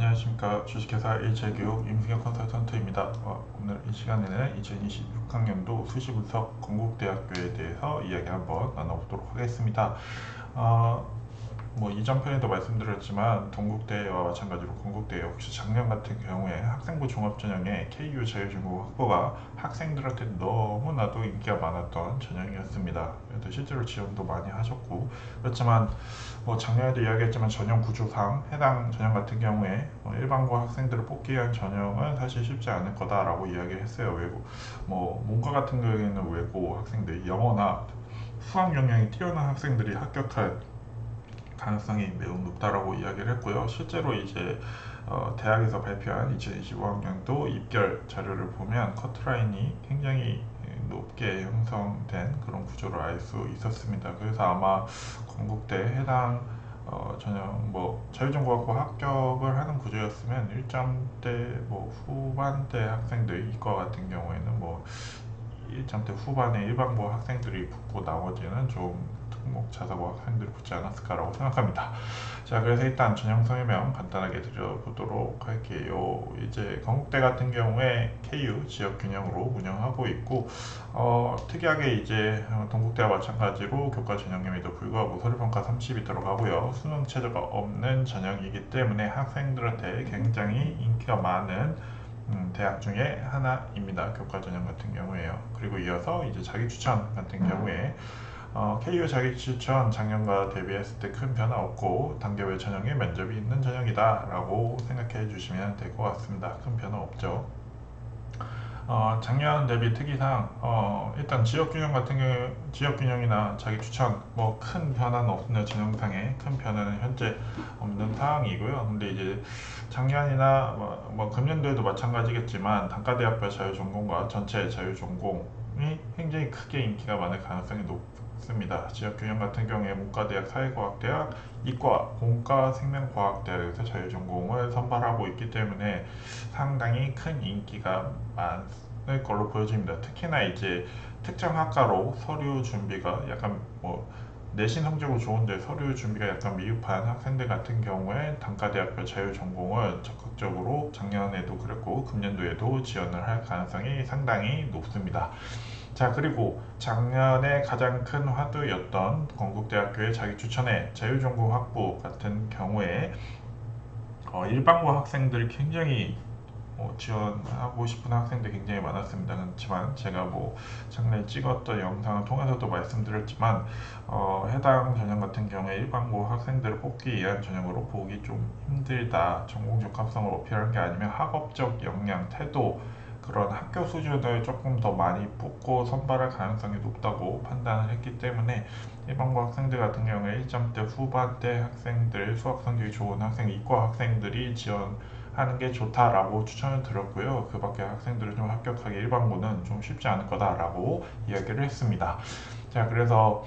안녕하십니까 주식회사 일체교육 임승혁 컨설턴트입니다. 어, 오늘 이 시간에는 2026학년도 수시 분석 건국대학교에 대해서 이야기 한번 나눠보도록 하겠습니다. 어, 뭐 이전 편에도 말씀드렸지만 동국대와 마찬가지로 건국대 역시 작년 같은 경우에 학생부 종합전형에 KU 자유중국 확보가 학생들한테 너무나도 인기가 많았던 전형이었습니다. 실제로 지원도 많이 하셨고 그렇지만 뭐 작년에도 이야기했지만 전형 구조상 해당 전형 같은 경우에 뭐 일반고 학생들을 뽑기 위한 전형은 사실 쉽지 않을 거다라고 이야기를 했어요. 외고 뭐 문과 같은 경우에는 외고 학생들이 영어나 수학 역량이 뛰어난 학생들이 합격할 가능성이 매우 높다라고 이야기를 했고요. 실제로 이제 어, 대학에서 발표한 2025학년도 입결 자료를 보면 커트라인이 굉장히 높게 형성된 그런 구조를 알 수 있었습니다. 그래서 아마 건국대 해당 어, 전형 뭐 자유전공학부 합격을 하는 구조였으면 1점대 뭐 후반대 학생들 이과 같은 경우에는 뭐 1점대 후반에 일반고 학생들이 붙고 나머지는 좀 특목 자사고 학생들이 붙지 않았을까라고 생각합니다. 자, 그래서 일단 전형 설명 간단하게 드려보도록 할게요. 이제 건국대 같은 경우에 KU 지역 균형으로 운영하고 있고, 어, 특이하게 이제 동국대와 마찬가지로 교과 전형임에도 불구하고 서류평가 30이 들어가고요. 수능 체제가 없는 전형이기 때문에 학생들한테 굉장히 인기가 많은 음, 대학 중에 하나입니다. 교과 전형 같은 경우에요. 그리고 이어서 이제 자기 추천 같은 경우에 어, KU 자기 추천 작년과 대비했을 때 큰 변화 없고 단계별 전형에 면접이 있는 전형이다 라고 생각해 주시면 될 것 같습니다. 큰 변화 없죠. 어, 작년 대비 특이상 어, 일단 지역균형 같은 경우 지역균형이나 자기 추천 뭐 큰 변화는 없습니다. 진영상에 큰 변화는 현재 없는 상황이고요. 근데 이제 작년이나 뭐, 뭐 금년도에도 마찬가지겠지만 단과대학별 자유전공과 전체 자유전공이 굉장히 크게 인기가 많을 가능성이 높, 습니다. 지역균형 같은 경우에 문과대학, 사회과학대학, 이과, 공과, 생명과학대학에서 자유전공을 선발하고 있기 때문에 상당히 큰 인기가 많을 걸로 보여집니다. 특히나 이제 특정 학과로 서류 준비가 약간 뭐 내신 성적은 좋은데 서류 준비가 약간 미흡한 학생들 같은 경우에 단과대학교 자유전공을 적극적으로 작년에도 그랬고 금년도에도 지원을 할 가능성이 상당히 높습니다. 자 그리고 작년에 가장 큰 화두였던 건국대학교의 자기 추천의 자유전공 확보 같은 경우에 어, 일반고 학생들이 굉장히 어, 지원하고 싶은 학생들이 굉장히 많았습니다. 그렇지만 제가 뭐 작년에 찍었던 영상을 통해서도 말씀드렸지만 어, 해당 전형 같은 경우에 일반고 학생들을 뽑기 위한 전형으로 보기 좀 힘들다. 전공적 합성을 어필하는 게 아니면 학업적 역량, 태도 그런 학교 수준을 조금 더 많이 뽑고 선발할 가능성이 높다고 판단을 했기 때문에 일반고 학생들 같은 경우에 1점대 후반대 학생들 수학 성적이 좋은 학생 이과 학생들이 지원 하는 게 좋다라고 추천을 드렸고요. 그 밖에 학생들을 좀 합격하기 일반고는 좀 쉽지 않을 거다라고 이야기를 했습니다. 자 그래서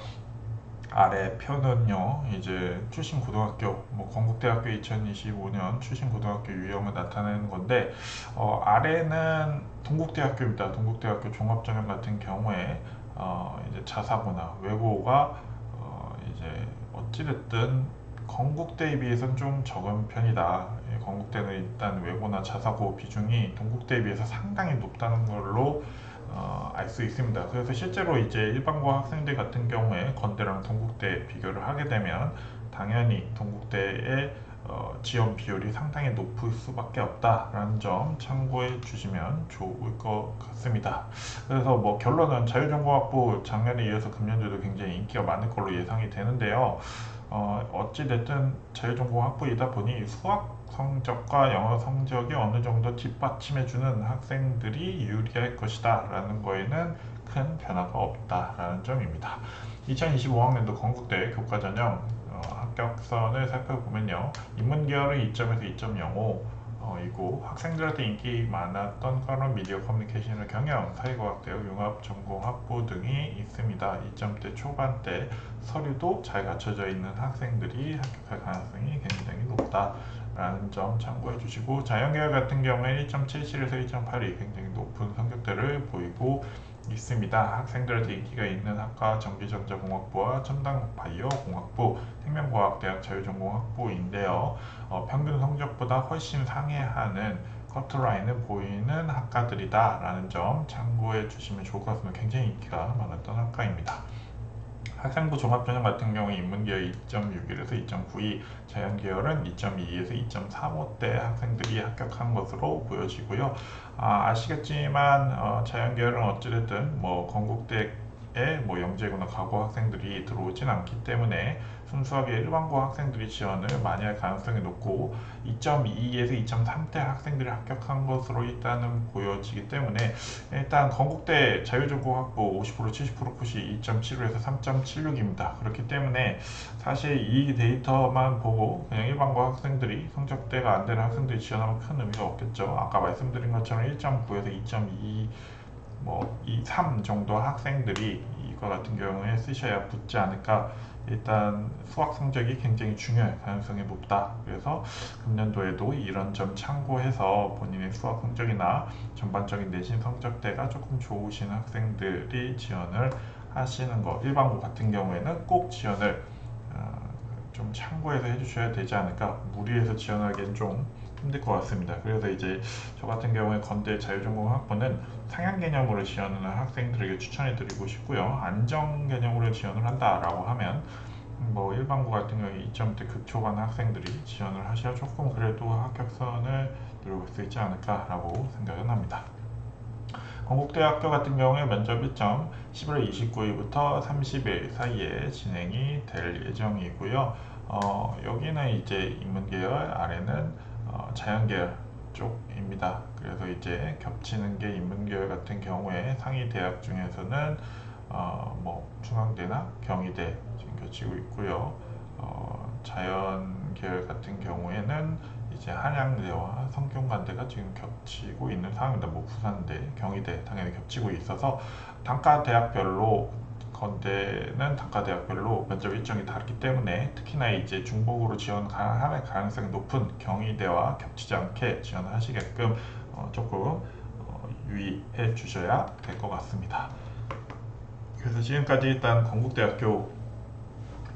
아래 표는요 이제 출신 고등학교 뭐 건국대학교 2025년 출신 고등학교 유형을 나타내는 건데 어, 아래는 동국대학교입니다 동국대학교 종합전형 같은 경우에 어, 이제 자사고나 외고가 어, 이제 어찌됐든 건국대에 비해서는 좀 적은 편이다 예, 건국대는 일단 외고나 자사고 비중이 동국대에 비해서 상당히 높다는 걸로 어, 알 수 있습니다. 그래서 실제로 이제 일반고 학생들 같은 경우에 건대랑 동국대 비교를 하게 되면 당연히 동국대의 어, 지원 비율이 상당히 높을 수밖에 없다라는 점 참고해 주시면 좋을 것 같습니다. 그래서 뭐 결론은 자유전공학부 작년에 이어서 금년도도 굉장히 인기가 많을 걸로 예상이 되는데요. 어, 어찌됐든 자유전공학부이다 보니 수학 성적과 영어 성적이 어느 정도 뒷받침해주는 학생들이 유리할 것이다 라는 거에는 큰 변화가 없다 라는 점입니다. 2025학년도 건국대 교과전형 어, 합격선을 살펴보면요. 인문계열은 2점에서 2.05 어, 이고 학생들한테 인기 많았던 과는 미디어 커뮤니케이션을 경영, 사회과학대학, 융합 전공 학부 등이 있습니다. 2점대 초반대 서류도 잘 갖춰져 있는 학생들이 합격할 가능성이 굉장히 높다 라는 점 참고해 주시고 자연계열 같은 경우에 1.77에서 1.82 굉장히 높은 성적대를 보이고 있습니다. 학생들한테 인기가 있는 학과 전기전자공학부와 첨단 바이오 공학부, 생명과학대학 자유전공학부인데요. 어, 평균 성적보다 훨씬 상회하는 커트라인을 보이는 학과들이다라는 점 참고해 주시면 좋을 것 같습니다. 굉장히 인기가 많았던 학과입니다. 학생부 종합전형 같은 경우 인문계열 2.61에서 2.92, 자연계열은 2.2에서 2.35대 학생들이 합격한 것으로 보여지고요. 아, 시겠지만 어, 자연계열은 어찌됐든 뭐 건국대에 뭐 영재고나 과거 학생들이 들어오진 않기 때문에 순수하게 일반고 학생들이 지원을 많이 할 가능성이 높고 2.2에서 2.3대 학생들이 합격한 것으로 일단은 보여지기 때문에 일단 건국대 자유전공 학부 50% 70% 컷이 2.75에서 3.76입니다. 그렇기 때문에 사실 이 데이터만 보고 그냥 일반고 학생들이 성적대가 안 되는 학생들이 지원하면 큰 의미가 없겠죠. 아까 말씀드린 것처럼 1.9에서 2.2 뭐, 2, 3 정도 학생들이 이거 같은 경우에 쓰셔야 붙지 않을까 일단 수학 성적이 굉장히 중요할 가능성이 높다. 그래서 금년도에도 이런 점 참고해서 본인의 수학 성적이나 전반적인 내신 성적대가 조금 좋으신 학생들이 지원을 하시는 거. 일반고 같은 경우에는 꼭 지원을 어, 좀 참고해서 해주셔야 되지 않을까. 무리해서 지원하기엔 좀 힘들 것 같습니다. 그래서 이제 저 같은 경우에 건대 자유전공 학부는 상향 개념으로 지원하는 학생들에게 추천해 드리고 싶고요. 안정 개념으로 지원을 한다라고 하면 뭐 일반고 같은 경우에 2점대 극초반 학생들이 지원을 하셔야 조금 그래도 합격선을 누려볼 수 있지 않을까라고 생각은 합니다. 건국대학교 같은 경우에 면접 일정 11월 29일부터 30일 사이에 진행이 될 예정이고요. 어, 여기는 이제 인문계열, 아래는 어, 자연계열 쪽입니다. 그래서 이제 겹치는 게 인문계열 같은 경우에 상위 대학 중에서는 어, 뭐 중앙대나 경희대 지금 겹치고 있고요. 어, 자연계열 같은 경우에는 이제 한양대와 성균관대가 지금 겹치고 있는 상황입니다. 뭐 부산대, 경희대 당연히 겹치고 있어서 단과 대학별로 건대는 단과대학별로 면접 일정이 다르기 때문에 특히나 이제 중복으로 지원할 가능성이 높은 경희대와 겹치지 않게 지원을 하시게끔 어, 조금 어, 유의해 주셔야 될 것 같습니다. 그래서 지금까지 일단 건국대학교에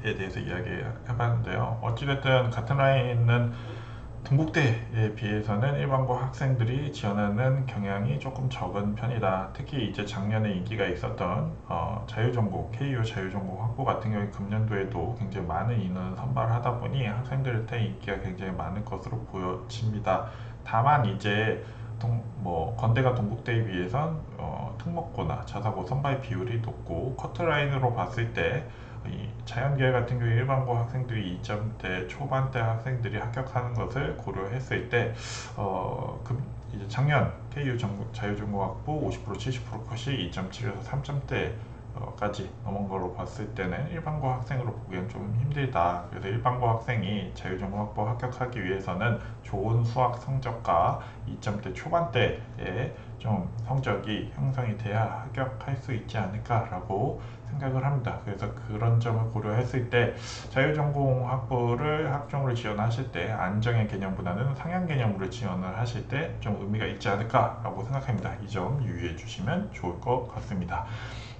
대해서 이야기해봤는데요. 어찌됐든 같은 라인에 있는 동국대에 비해서는 일반고 학생들이 지원하는 경향이 조금 적은 편이다. 특히 이제 작년에 인기가 있었던 어, 자유전공, KU 자유전공 학부 같은 경우 금년도에도 굉장히 많은 인원을 선발하다 보니 학생들한테 인기가 굉장히 많을 것으로 보여집니다. 다만 이제 동, 뭐 건대가 동국대에 비해선 어, 특목고나 자사고 선발 비율이 높고 커트라인으로 봤을 때 이 자연계열 같은 경우 일반고 학생들이 2점대 초반대 학생들이 합격하는 것을 고려했을 때 어, 그 이제 작년 KU 자유전공학부 50% 70% 컷이 2.7에서 3점대 까지 넘은 걸로 봤을 때는 일반고 학생으로 보기엔 좀 힘들다. 그래서 일반고 학생이 자유전공학부 합격하기 위해서는 좋은 수학 성적과 2점대 초반대에 좀 성적이 형성이 돼야 합격할 수 있지 않을까라고 생각을 합니다. 그래서 그런 점을 고려했을 때 자유전공 학부를 학종으로 지원하실 때 안정의 개념보다는 상향 개념으로 지원을 하실 때 좀 의미가 있지 않을까라고 생각합니다. 이 점 유의해 주시면 좋을 것 같습니다.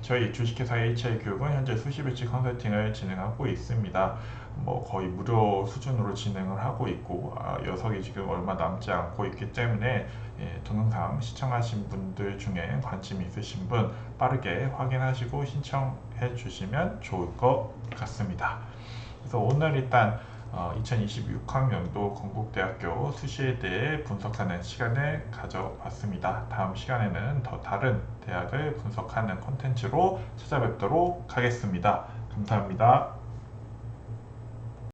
저희 주식회사 HI 교육은 현재 수십 일치 컨설팅을 진행하고 있습니다. 뭐 거의 무료 수준으로 진행을 하고 있고 아, 녀석이 지금 얼마 남지 않고 있기 때문에 예, 동영상 시청하신 분들 중에 관심 있으신 분 빠르게 확인하시고 신청해 주시면 좋을 것 같습니다. 그래서 오늘 일단 어, 2026학년도 건국대학교 수시에 대해 분석하는 시간을 가져봤습니다. 다음 시간에는 더 다른 대학을 분석하는 콘텐츠로 찾아뵙도록 하겠습니다. 감사합니다.